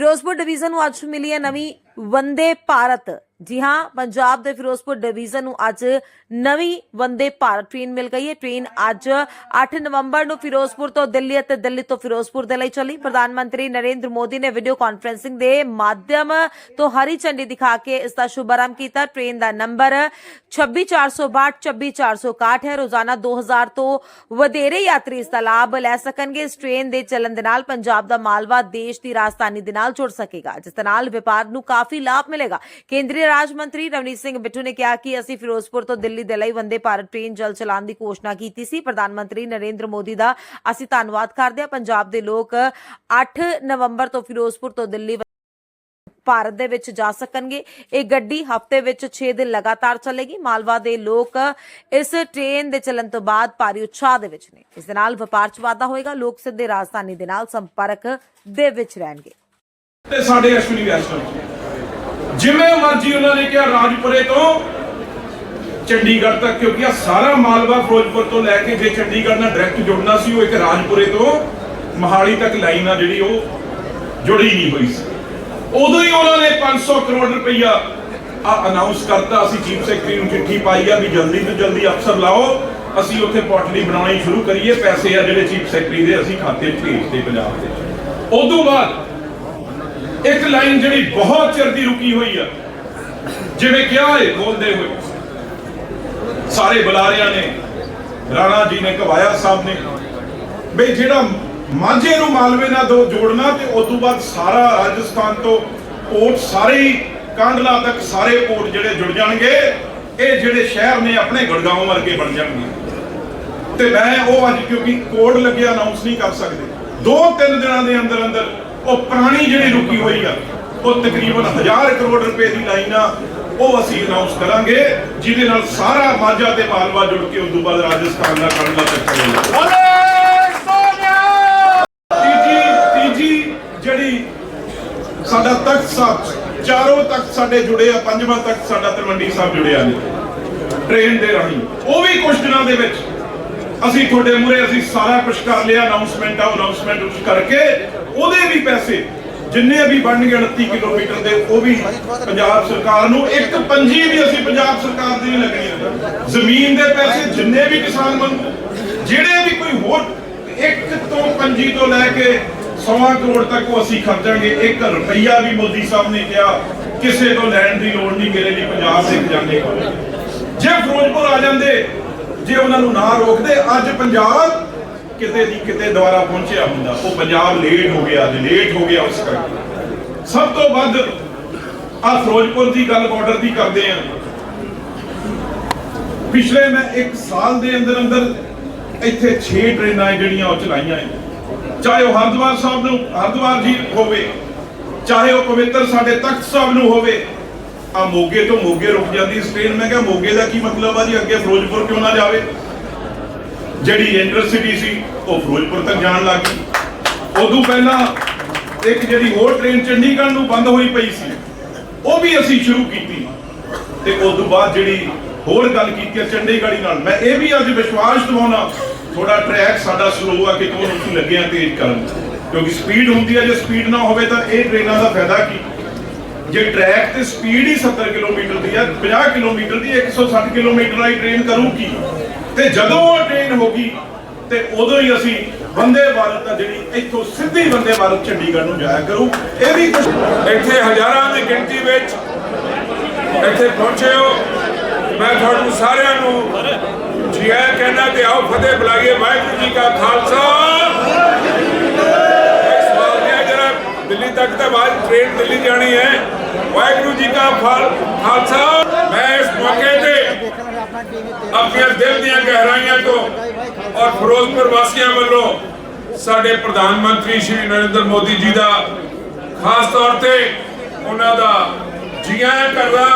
Firozpur division ਨੂੰ ਅੱਜ ਮਿਲੀ ਹੈ ਨਵੀਂ ਵੰਦੇ ਭਾਰਤ। ਜੀ ਹਾਂ, ਪੰਜਾਬ ਦੇ ਫਿਰੋਜ਼ਪੁਰ ਡਿਵੀਜ਼ਨ ਨੂੰ ਅੱਜ ਨਵੀਂ ਵੰਦੇ ਭਾਰਤ ਟ੍ਰੇਨ ਮਿਲ ਗਈ ਹੈ। ਟ੍ਰੇਨ ਅੱਜ 8 ਨਵੰਬਰ ਨੂੰ ਫਿਰੋਜ਼ਪੁਰ ਤੋਂ ਦਿੱਲੀ ਅਤੇ ਦਿੱਲੀ ਤੋਂ ਫਿਰੋਜ਼ਪੁਰ ਦੇ ਲਈ ਚੱਲੀ। ਪ੍ਰਧਾਨ ਮੰਤਰੀ ਨਰਿੰਦਰ ਮੋਦੀ ਨੇ ਵੀਡੀਓ ਕਾਨਫਰੰਸਿੰਗ ਦੇ ਮਾਧਿਅਮ ਤੋਂ ਹਰੀ ਝੰਡੀ ਦਿਖਾ ਕੇ ਇਸ ਦਾ ਸ਼ੁਭਾਰੰਭ ਕੀਤਾ। ਟ੍ਰੇਨ ਦਾ ਨੰਬਰ 26462 26461 ਹੈ। ਰੋਜ਼ਾਨਾ 2000 ਤੋਂ ਵਧੇਰੇ ਯਾਤਰੀ ਇਸ ਦਾ ਲਾਭ ਲੈ ਸਕਣਗੇ। ਇਸ ਟ੍ਰੇਨ ਦੇ ਚੱਲਣ ਦੇ ਨਾਲ ਪੰਜਾਬ ਦਾ ਮਾਲਵਾ ਦੇਸ਼ ਦੀ ਰਾਜਧਾਨੀ ਦੇ ਨਾਲ ਜੁੜ ਸਕੇਗਾ, ਜਿਸ ਦੇ ਨਾਲ ਵਪਾਰ ਨੂੰ ਕਾਫੀ ਲਾਭ ਮਿਲੇਗਾ। ਕੇਂਦਰੀ ਰਾਜ ਮੰਤਰੀ ਰਵਨੀਤ ਸਿੰਘ ਬਿੱਟੂ ਨੇ ਕਿਹਾ ਕਿ ਅਸੀਂ ਫਿਰੋਜ਼ਪੁਰ ਤੋਂ ਦਿੱਲੀ ਦੇ ਲਈ ਵੰਦੇ ਭਾਰਤ ਟ੍ਰੇਨ ਜਲ ਚਲਾਉਣ ਦੀ ਘੋਸ਼ਣਾ ਕੀਤੀ ਸੀ। ਪ੍ਰਧਾਨ ਮੰਤਰੀ ਨਰਿੰਦਰ ਮੋਦੀ ਦਾ ਅਸੀਂ ਧੰਨਵਾਦ ਕਰਦੇ ਹਾਂ। ਪੰਜਾਬ ਦੇ ਲੋਕ 8 ਨਵੰਬਰ ਤੋਂ ਫਿਰੋਜ਼ਪੁਰ ਤੋਂ ਦਿੱਲੀ ਭਾਰਤ ਦੇ ਵਿੱਚ ਜਾ ਸਕਣਗੇ। ਇਹ ਗੱਡੀ ਹਫ਼ਤੇ ਵਿੱਚ 6 ਦਿਨ ਲਗਾਤਾਰ ਚੱਲੇਗੀ। ਮਾਲਵਾ ਦੇ ਲੋਕ ਇਸ ਟ੍ਰੇਨ ਦੇ ਚੱਲਣ ਤੋਂ ਬਾਅਦ ਭਾਰੀ ਉਤਸ਼ਾਹ ਦੇ ਵਿੱਚ ਨੇ। ਇਸ ਦੇ ਨਾਲ ਵਪਾਰ 'ਚ ਵਾਧਾ ਹੋਏਗਾ। ਲੋਕ ਸਿੱਧੇ ਰਾਜਧਾਨੀ ਦੇ ਨਾਲ ਸੰਪਰਕ ਦੇ ਵਿੱਚ ਰਹਿਣਗੇ। ਤੇ ਸਾਡੇ ਅਸ਼ਵਨੀ ਵੈਸ਼ਨਵ ਜਿਵੇਂ ਮਰਜ਼ੀ ਉਹਨਾਂ ਨੇ ਕਿਹਾ, ਰਾਜਪੁਰੇ ਤੋਂ ਚੰਡੀਗੜ੍ਹ ਤੱਕ, ਕਿਉਂਕਿ ਆ ਸਾਰਾ ਮਾਲਵਾ ਫਿਰੋਜ਼ਪੁਰ ਤੋਂ ਲੈ ਕੇ ਜੇ ਚੰਡੀਗੜ੍ਹ ਨਾਲ ਡਾਇਰੈਕਟ ਜੁੜਨਾ ਸੀ, ਉਹ ਇੱਕ ਰਾਜਪੁਰੇ ਤੋਂ ਮਹਾਲੀ ਤੱਕ ਲਾਈਨ ਆ ਜਿਹੜੀ ਉਹ ਜੁੜੀ ਨਹੀਂ ਹੋਈ ਸੀ। ਉਦੋਂ ਹੀ ਉਹਨਾਂ ਨੇ 500 ਕਰੋੜ ਰੁਪਈਆ ਆ ਅਨਾਉਂਸ ਕਰਤਾ, ਅਸੀਂ ਚੀਫ ਸੈਕਟਰੀ ਨੂੰ ਚਿੱਠੀ ਪਾਈ ਆ ਵੀ ਜਲਦੀ ਤੋਂ ਜਲਦੀ ਅਫਸਰ ਲਾਓ, ਅਸੀਂ ਉੱਥੇ ਪੋਟਲੀ ਬਣਾਉਣੀ ਸ਼ੁਰੂ ਕਰੀਏ, ਪੈਸੇ ਆ ਜਿਹੜੇ ਚੀਫ ਸੈਕਟਰੀ ਦੇ ਅਸੀਂ ਖਾਤੇ 'ਚ ਭੇਜਦੇ ਪੰਜਾਬ ਦੇ। ਉਦੋਂ ਬਾਅਦ ਇੱਕ ਲਾਈਨ ਜਿਹੜੀ ਬਹੁਤ ਚਿਰ ਦੀ ਰੁਕੀ ਹੋਈ ਆ। ਜਿਵੇਂ ਕਿਹਾ ਹੈ ਬੋਲਦੇ ਹੋਏ। ਸਾਰੇ ਬੁਲਾਰਿਆਂ ਨੇ, ਰਾਣਾ ਜੀ ਨੇ ਕਵਾਇਆ ਸਾਹਿਬ ਨੇ, ਬਈ ਜਿਹੜਾ ਮਾਝੇ ਨੂੰ ਮਾਲਵੇ ਨਾਲ ਦੋ ਜੋੜਨਾ ਤੇ ਉਸ ਤੋਂ ਬਾਅਦ ਸਾਰਾ ਰਾਜਸਥਾਨ ਤੋਂ ਪੋਰਟ ਸਾਰੇ ਹੀ ਕਾਂਡਲਾ ਤੱਕ ਸਾਰੇ ਪੋਰਟ ਜਿਹੜੇ ਜੁੜ ਜਾਣਗੇ, ਇਹ ਜਿਹੜੇ ਸ਼ਹਿਰ ਨੇ ਆਪਣੇ ਗੁੜਗਾਉਂ ਵਰਗੇ ਬਣ ਜਾਣਗੇ। ਤੇ ਮੈਂ ਉਹ ਅੱਜ ਕਿਉਂਕਿ ਕੋਡ ਲੱਗਿਆ ਅਨਾਉਂਸ ਨਹੀਂ ਕਰ ਸਕਦੇ। ਦੋ ਤਿੰਨ ਦਿਨਾਂ ਦੇ ਅੰਦਰ ਉਹ ਪੁਰਾਣੀ ਜਿਹੜੀ ਰੁਕੀ ਹੋਈ ਆ ਉਹ ਤਕਰੀਬਨ 1000 ਕਰੋੜ ਰੁਪਏ ਦੀ ਲਾਈਨ ਆ ਉਹ ਅਸੀਂ ਅਨਾਉਂਸ ਕਰਾਂਗੇ ਜਿਹਦੇ ਨਾਲ ਸਾਰਾ ਮਾਝਾ ਤੇ ਮਾਲਵਾ ਜੁੜ ਕੇ ਉਸ ਤੋਂ ਬਾਅਦ ਰਾਜਸਥਾਨ ਦਾ ਚੱਲੇਗਾ ਤੀਜੀ ਤੀਜੀ ਜਿਹੜੀ ਸਾਡਾ ਤਖਤ ਸਾਹਿਬ ਚਾਰੋਂ ਤਖਤ ਸਾਡੇ ਜੁੜੇ ਆ ਪੰਜਵਾਂ ਤਖਤ ਸਾਡਾ ਤਲਵੰਡੀ ਸਾਹਿਬ ਜੁੜਿਆ ਨੇ। ਟ੍ਰੇਨ ਦੇ ਰਾਹੀਂ। ਉਹ ਵੀ ਕੁਝ ਦਿਨਾਂ ਦੇ ਵਿੱਚ ਅਸੀਂ ਤੁਹਾਡੇ ਮੂਰੇ ਅਸੀਂ ਸਾਰਾ ਕੁਝ ਕਰ ਲਿਆ ਅਨਾਉਂਸਮੈਂਟ ਆ ਅਨਾਉਂਸਮੈਂਟ ਉਸ ਕਰਕੇ। ਉਹਦੇ ਵੀ ਪੈਸੇ, ਜਿੰਨੇ ਵੀ ਬਣਨਗੇ 29 ਕਿਲੋਮੀਟਰ ਦੇ, ਉਹ ਵੀ ਪੰਜਾਬ ਸਰਕਾਰ ਨੂੰ, ਇੱਕ ਪੰਜੀ ਵੀ ਅਸੀਂ ਪੰਜਾਬ ਸਰਕਾਰ ਦੀ ਨਹੀਂ ਲੱਗਣੀ ਜ਼ਮੀਨ ਦੇ ਪੈਸੇ ਜਿੰਨੇ ਵੀ ਕਿਸਾਨ ਮੰਗੂ ਜਿਹੜੇ ਵੀ ਕੋਈ ਹੋਰ ਇੱਕ ਤੋਂ ਪੰਜੀ ਤੋਂ ਲੈ ਕੇ 100 ਕਰੋੜ ਤੱਕ ਉਹ ਅਸੀਂ ਖਰਚਾਂਗੇ। ਇੱਕ ਰੁਪਈਆ ਵੀ ਮੋਦੀ ਸਾਹਿਬ ਨੇ ਕਿਹਾ, ਕਿਸੇ ਤੋਂ ਲੈਣ ਦੀ ਲੋੜ ਨਹੀਂ, ਮੇਰੇ ਲਈ ਪੰਜਾਬ ਦੇ ਖਜ਼ਾਨੇ ਕੋਲ ਜੇ ਫਿਰੋਜ਼ਪੁਰ ਆ ਜਾਂਦੇ ਜੇ ਉਹਨਾਂ ਨੂੰ ਨਾ ਰੋਕਦੇ, ਅੱਜ ਪੰਜਾਬ ਕਿਤੇ ਦੀ ਕਿਤੇ ਦੁਆਰਾ ਪਹੁੰਚਿਆ ਹੁੰਦਾ। ਉਹ ਪੰਜਾਬ ਲੇਟ ਹੋ ਗਿਆ ਲੇਟ ਹੋ ਗਿਆ ਉਸ ਕਰਕੇ। ਸਭ ਤੋਂ ਵੱਧ ਆ ਫਿਰੋਜ਼ਪੁਰ ਦੀ ਗੱਲ ਬਾਰਡਰ ਦੀ ਕਰਦੇ ਆ ਪਿਛਲੇ ਮੈਂ ਇੱਕ ਸਾਲ ਦੇ ਅੰਦਰ ਅੰਦਰ ਇੱਥੇ 6 ਟ੍ਰੇਨਾਂ ਜਿਹੜੀਆਂ ਉਹ ਚਲਾਈਆਂ ਹੈ ਚਾਹੇ ਉਹ ਹਰਦੁਆਰ ਸਾਹਿਬ ਨੂੰ, ਹਰਦੁਆਰ ਜੀ ਹੋਵੇ, ਚਾਹੇ ਉਹ ਪਵਿੱਤਰ ਸਾਡੇ ਤਖਤ ਸਾਹਿਬ ਨੂੰ ਹੋਵੇ ਆ ਮੋਗੇ ਤੋਂ ਮੋਗੇ ਰੁਕ ਜਾਂਦੀ ਇਸ ਟ੍ਰੇਨ ਮੈਂ ਕਿਹਾ, ਮੋਗੇ ਦਾ ਕੀ ਮਤਲਬ ਆ ਜੀ? ਅੱਗੇ ਫਿਰੋਜ਼ਪੁਰ ਕਿਉਂ ਨਾ ਜਾਵੇ? ਜਿਹੜੀ ਇੰਟਰਸਿਟੀ ਸੀ, ਉਹ ਫਿਰੋਜ਼ਪੁਰ ਤੱਕ ਜਾਣ ਲੱਗ ਗਈ। ਉਦੋਂ ਪਹਿਲਾਂ ਇੱਕ ਜਿਹੜੀ ਹੋਰ ਟ੍ਰੇਨ ਚੰਡੀਗੜ੍ਹ ਨੂੰ ਬੰਦ ਹੋਈ ਪਈ ਸੀ, ਉਹ ਵੀ ਅਸੀਂ ਸ਼ੁਰੂ ਕੀਤੀ। ਤੇ ਤੋਂ ਬਾਅਦ ਜਿਹੜੀ ਹੋਰ ਗੱਲ ਕੀਤੀ ਹੈ ਚੰਡੀਗੜ੍ਹ ਨਾਲ, ਮੈਂ ਇਹ ਵੀ ਅੱਜ ਵਿਸ਼ਵਾਸ ਦਿਵਾਉਣਾ ਥੋੜਾ ਟਰੈਕ ਸਾਡਾ ਸਲੋ ਆ ਕਿ ਤੋਂ ਅਸੀਂ ਲੱਗੇ ਤੇਜ਼ ਕਰਨ। ਕਿਉਂਕਿ ਸਪੀਡ ਹੁੰਦੀ ਹੈ ਜੇ ਸਪੀਡ ਨਾ ਹੋਵੇ ਤਾਂ ਇਹ ਟ੍ਰੇਨਾਂ ਦਾ ਫਾਇਦਾ ਕੀ? ਜੇ ਟਰੈਕ ਤੇ ਸਪੀਡ ਹੀ 70 ਕਿਲੋਮੀਟਰ ਦੀ ਹੈ 50 ਕਿਲੋਮੀਟਰ ਦੀ 160 ਕਿਲੋਮੀਟਰ ਵਾਲੀ ਟ੍ਰੇਨ ਕਰੂਗੀ ਤੇ ਜਦੋਂ ਉਹ ਟ੍ਰੇਨ ਹੋਗੀ ਤੇ ਉਦੋਂ ਹੀ ਅਸੀਂ ਬੰਦੇ ਭਾਰਤ ਦਾ ਜਿਹੜੀ ਇੱਥੋਂ ਸਿੱਧੀ ਬੰਦੇ ਭਾਰਤ ਚੰਡੀਗੜ੍ਹ ਨੂੰ ਜਾਇਆ ਕਰੂ। ਇਹ ਵੀ ਇੱਥੇ ਹਜ਼ਾਰਾਂ ਦੀ ਗਿਣਤੀ ਵਿੱਚ ਇੱਥੇ ਪਹੁੰਚੇ ਹੋ। ਮੈਂ ਤੁਹਾਨੂੰ ਸਾਰਿਆਂ ਨੂੰ ਜੀ ਆਇਆਂ ਕਹਿਣਾ ਤੇ ਆਓ ਫਤਿਹ ਬੁਲਾਈਏ, ਵਾਹਿਗੁਰੂ ਜੀ ਕਾ ਖਾਲਸਾ। ਇਸ ਵਾਰ ਨੇ ਦਿੱਲੀ ਤੱਕ ਤਾਂ ਬਾਅਦ ਟ੍ਰੇਨ ਦਿੱਲੀ ਜਾਣੀ ਹੈ। ਵਾਹਿਗੁਰੂ ਜੀ ਕਾ ਖਾਲਸਾ। ਮੈਂ ਇਸ ਮੌਕੇ ਤੇ ਆਪਣੀਆਂ ਦਿਲ ਦੀਆਂ ਗਹਿਰਾਈਆਂ ਤੋਂ ਔਰ ਫਿਰੋਜ਼ਪੁਰ ਵਾਸੀਆਂ ਵੱਲੋਂ ਸਾਡੇ ਪ੍ਰਧਾਨ ਮੰਤਰੀ ਸ਼੍ਰੀ ਨਰਿੰਦਰ ਮੋਦੀ ਜੀ ਦਾ ਖਾਸ ਤੌਰ ਤੇ ਉਹਨਾਂ ਦਾ ਜੀਆਂ ਆਇਆਂ ਕਰਦਾ,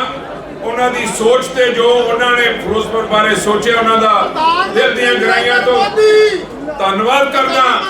ਉਹਨਾਂ ਦੀ ਸੋਚ ਤੇ ਜੋ ਉਹਨਾਂ ਨੇ ਫਿਰੋਜ਼ਪੁਰ ਬਾਰੇ ਸੋਚਿਆ, ਉਹਨਾਂ ਦਾ ਦਿਲ ਦੀਆਂ ਗਹਿਰਾਈਆਂ ਤੋਂ ਧੰਨਵਾਦ ਕਰਦਾ।